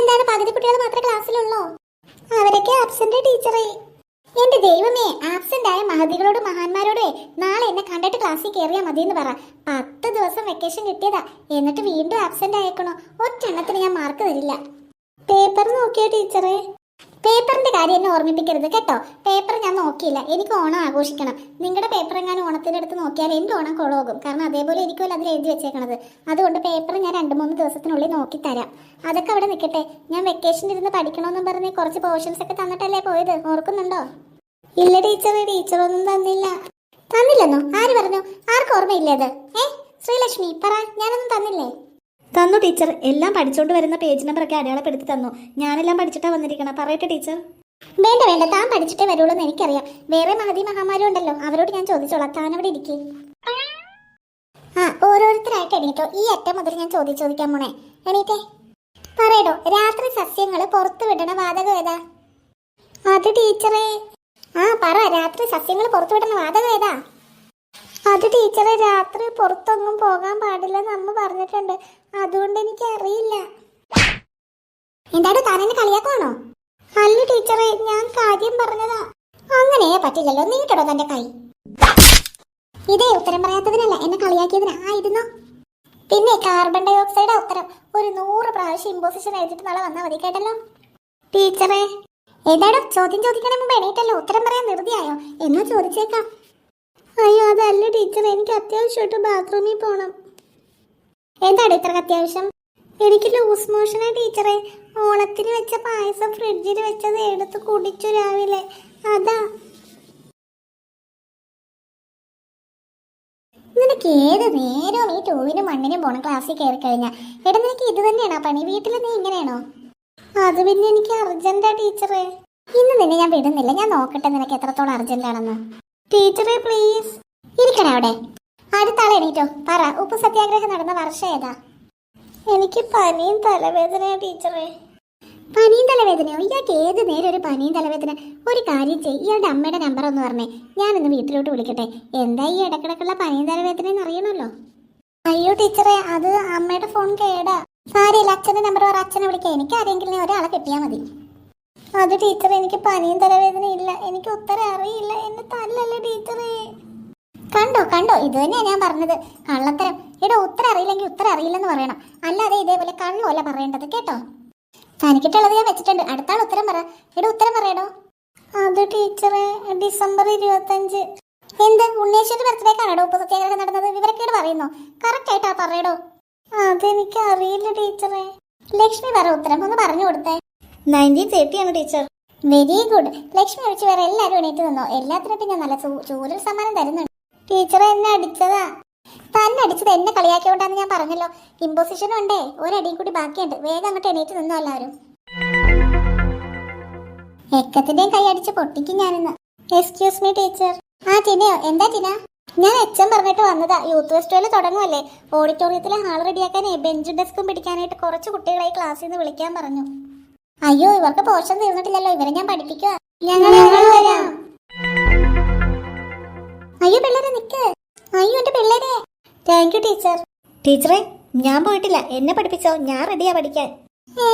ഇതെന്താണ് പകുതി കുട്ടികൾ മാത്രമേ ക്ലാസ്സിലുള്ളൂ? അവരൊക്കെ ആബ്സെന്റ് ടീച്ചറെ. എന്റെ ദൈവമേ ആബ്സെന്റ് ആയ മഹതികളോട് മഹാന്മാരോടെ നാളെ എന്നെ കണ്ടിട്ട് ക്ലാസ്സിൽ കയറിയാൽ മതി എന്ന് പറ. പത്ത് ദിവസം വെക്കേഷൻ കിട്ടിയതാ. എന്നിട്ട് വീണ്ടും ആബ്സെന്റ് ആയേക്കണോ? ഒറ്റെണ്ണത്തിന് ഞാൻ മാർക്ക് തരില്ല. പേപ്പർ നോക്കിയോ ടീച്ചറെ? പേപ്പറിന്റെ കാര്യം എന്നെ ഓർമ്മിപ്പിക്കരുത് കേട്ടോ. പേപ്പർ ഞാൻ നോക്കിയില്ല. എനിക്ക് ഓണം ആഘോഷിക്കണം. നിങ്ങളുടെ പേപ്പർ എങ്ങാനും ഓണത്തിന്റെ അടുത്ത് നോക്കിയാൽ എന്റെ ഓണം കുളമാകും കാരണം അതേപോലെ എനിക്കുമല്ല അതിൽ എഴുതി വെച്ചേക്കണത്. അതുകൊണ്ട് പേപ്പർ ഞാൻ രണ്ട് മൂന്ന് ദിവസത്തിനുള്ളിൽ നോക്കി തരാം അതൊക്കെ അവിടെ നിൽക്കട്ടെ ഞാൻ വെക്കേഷനിൽ ഇരുന്ന് പഠിക്കണമെന്നും പറഞ്ഞ് കുറച്ച് പോർഷൻസ് ഒക്കെ തന്നിട്ടല്ലേ പോയത്? ഓർക്കുന്നുണ്ടോ? ഇല്ല ടീച്ചറെ ടീച്ചർ ഒന്നും തന്നില്ല. തന്നില്ലെന്നോ? ആര് പറഞ്ഞു? ആർക്കും ഓർമ്മയില്ലേ അത്? ഏ? ശ്രീലക്ഷ്മി പറ. ഞാനൊന്നും തന്നില്ലേ? തന്നു ടീച്ചർ എല്ലാം പഠിച്ചോണ്ട് വരുന്ന പേജ് നമ്പർ ഒക്കെ അടയാളപ്പെടുത്തി തന്നു. ഞാനെല്ലാം പഠിച്ചിട്ടാ വന്നിരിക്കണം. പറയട്ടെ ടീച്ചർ വേണ്ട വേണ്ട. താൻ പഠിച്ചിട്ടേ വരുള്ളൂ എന്ന് എനിക്കറിയാം. വേറെ മഹതി മഹാമാരും ഉണ്ടല്ലോ. അവരോട് ഞാൻ ചോദിച്ചോളാം. താൻ അവിടെ ഇരിക്കേ. ആ ഓരോരുത്തരായിട്ട് എണീറ്റോ. ഈ അറ്റം മുതൽ ഞാൻ ചോദിച്ചു ചോദിക്കാൻ പോണേ എണീറ്റേ. പറയടോ. രാത്രി സസ്യങ്ങൾ പുറത്തു വിടണ വാതകം ഏതാ? അത് ടീച്ചറെ ആ പറ. രാത്രി സസ്യങ്ങൾ പുറത്തു വിടണ വാതകം ഏതാ? അത് ടീച്ചറെ രാത്രി പുറത്തൊന്നും പോകാൻ പാടില്ലെന്ന് അമ്മ പറഞ്ഞിട്ടുണ്ട്. അതുകൊണ്ട് എനിക്ക് അറിയില്ല എന്താടോ താൻ എന്നെ കളിയാക്കുവാണോ? അല്ല ടീച്ചറെ ഞാൻ കാര്യം പറഞ്ഞതാ. അങ്ങനെ പറ്റില്ലല്ലോ നീട്ടടോ തന്റെ കൈ. ഇതേ ഉത്തരം പറയാത്തതിനല്ല എന്നെ കളിയാക്കിയതിനാ ആയിരുന്നു. പിന്നെ കാർബൺ ഡൈ ഓക്സൈഡ് ഉത്തരം. ഒരു നൂറ് പ്രാവശ്യം ഇമ്പോസിഷൻ എഴുതിട്ട് നാളെ വന്നാൽ മതി കേട്ടല്ലോ? ടീച്ചറെ ഏതാടോ ചോദ്യം ചോദിക്കണേ മുമ്പ് എണീറ്റല്ലോ? ഉത്തരം പറയാൻ നിർത്തിയായോ എന്നാ ചോദിച്ചേക്കാം. അയ്യോ അതല്ല ടീച്ചർ എനിക്ക് അത്യാവശ്യമായിട്ട് ബാത്റൂമിൽ പോകണം എന്താണ് ഇത്ര അത്യാവശ്യം? എനിക്ക് ലൂസ് മോഷനാ ടീച്ചറെ. ഓണത്തിന് വെച്ച പായസം ഫ്രിഡ്ജിൽ വെച്ചത് എടുത്ത് കുടിച്ചു രാവിലെ. അതാ. നിനക്ക് ഏത് നേരവും ഈ ടൂവിനും മണ്ണിനും പോണം ക്ലാസ്സിൽ കയറി കഴിഞ്ഞാൽ എടാ നിനക്ക് ഇത് തന്നെയാണോ പണി? വീട്ടിൽ നീ ഇങ്ങനെയാണോ? അത് പിന്നെ എനിക്ക് അർജന്റാ ടീച്ചറെ. ഇന്ന് നിന്നെ ഞാൻ വിടുന്നില്ല. ഞാൻ നോക്കട്ടെ നിനക്ക് എത്രത്തോളം അർജന്റ് ആണെന്ന്. ടീച്ചറെ പ്ലീസ് ഇരിക്കണേ അവിടെ. അടുത്ത ആളെ എണീറ്റോ. പറ ഉപ്പ് സത്യാഗ്രഹം നടന്ന വർഷം ഏതാ? എനിക്ക് പനിയും തലവേദനയാ ടീച്ചറെ. പനിയും തലവേദനയോ? ഇയാൾക്ക് ഏത് നേരം ഒരു പനിയും തലവേദന? ഒരു കാര്യം ചെയ്യ്. ഇയാളുടെ അമ്മയുടെ നമ്പർ ഒന്ന് പറഞ്ഞേ. ഞാനൊന്ന് വീട്ടിലോട്ട് വിളിക്കട്ടെ. എന്താ ഈ ഇടക്കിടക്കുള്ള പനിയും തലവേദന എന്ന് അറിയണമല്ലോ? അയ്യോ ടീച്ചറെ അത് അമ്മയുടെ ഫോൺ കേടാ. സാരിയില്ല അച്ഛന്റെ നമ്പർ പറ. അച്ഛനെ വിളിക്കാം. എനിക്ക് ആരെങ്കിലും ഒരാളെ കിട്ടിയാൽ മതി. അത് ടീച്ചർ എനിക്ക് പനിയും തലവേദന ഇല്ല. എനിക്ക് ഉത്തരം അറിയില്ല. എന്നെ തല്ലല്ലേ ടീച്ചറേ? കണ്ടോ കണ്ടോ? ഇത് തന്നെയാണ് ഞാൻ പറഞ്ഞത്. കള്ളത്തരം. എടോ ഉത്തരം അറിയില്ലെങ്കിൽ ഉത്തരം അറിയില്ലെന്ന് പറയണം. അല്ലാതെ ഇതേപോലെ കള്ളുമല്ല പറയേണ്ടത് കേട്ടോ? തനിക്കിട്ടുള്ളത് ഞാൻ വെച്ചിട്ടുണ്ട്. അടുത്താൾ ഉത്തരം പറ. എടോ ഉത്തരം പറയടോ. അത് ടീച്ചറെ ഡിസംബർ ഇരുപത്തഞ്ച്. എന്ത്? ഉണ്ണേശ്വരി ബർത്ത്ഡേ കാണോ ഉപ്പ് സത്യാഗ്രഹം നടന്നത്? വിവരക്കേട് പറയുന്നോ? കറക്റ്റ് ആയിട്ടാ പറയടോ. അതെനിക്ക് അറിയില്ല ടീച്ചറെ. ലക്ഷ്മി പറ ഉത്തരം. ഒന്ന് പറഞ്ഞു കൊടുത്തേ. നയന്റീൻ തേർട്ടി ആണ് ടീച്ചർ. Very good. ലക്ഷ്മി ഒഴിച്ച് വേറെ എല്ലാവരും എണീറ്റ് നിന്നോ? എല്ലാത്തിനും ഞാൻ നല്ല ചൂരൽ സമ്മാനം തരുന്നുണ്ട്. ടീച്ചർ എന്നെ അടിച്ചതാ. തന്നെ അടിച്ചത് എന്നെ കളിയാക്കിയോണ്ടാന്ന് ഞാൻ പറഞ്ഞല്ലോ. ഇമ്പോസിഷനും ഉണ്ടേ. ഒരടിയും കൂടി ബാക്കിയുണ്ട്. വേഗം അങ്ങോട്ട് എണീറ്റ് നിന്നോ എല്ലാവരും. എക്കത്തിന്റെയും കൈ അടിച്ച് പൊട്ടിക്കും ഞാനിന്ന്. Excuse me teacher. ആ ടിനയോ? എന്താ ടിന? ഞാൻ എച്ചം പറഞ്ഞിട്ട് വന്നതാ. യൂത്ത് ഫെസ്റ്റിവൽ തുടങ്ങുമല്ലേ ഓഡിറ്റോറിയത്തിലെ ഹാൾ റെഡിയാക്കാനേ ബെഞ്ച് ഡെസ്കും പിടിക്കാനായിട്ട് കുറച്ച് കുട്ടികളെ ക്ലാസ്സിൽ നിന്ന് വിളിക്കാൻ പറഞ്ഞു. അയ്യോ ഇവർക്ക് പോഷൻ തീർന്നിട്ടില്ലല്ലോ. ഇവരെ ഞാൻ പഠിപ്പിക്കുക അയ്യോ പിള്ളേരെ നിക്ക്. അയ്യോ എന്റെ പിള്ളേരെ. താങ്ക് യു ടീച്ചർ ടീച്ചറെ ഞാൻ പോയിട്ടില്ല. എന്നെ പഠിപ്പിച്ചോ? ഞാൻ റെഡിയാ പഠിക്കാൻ. ഏ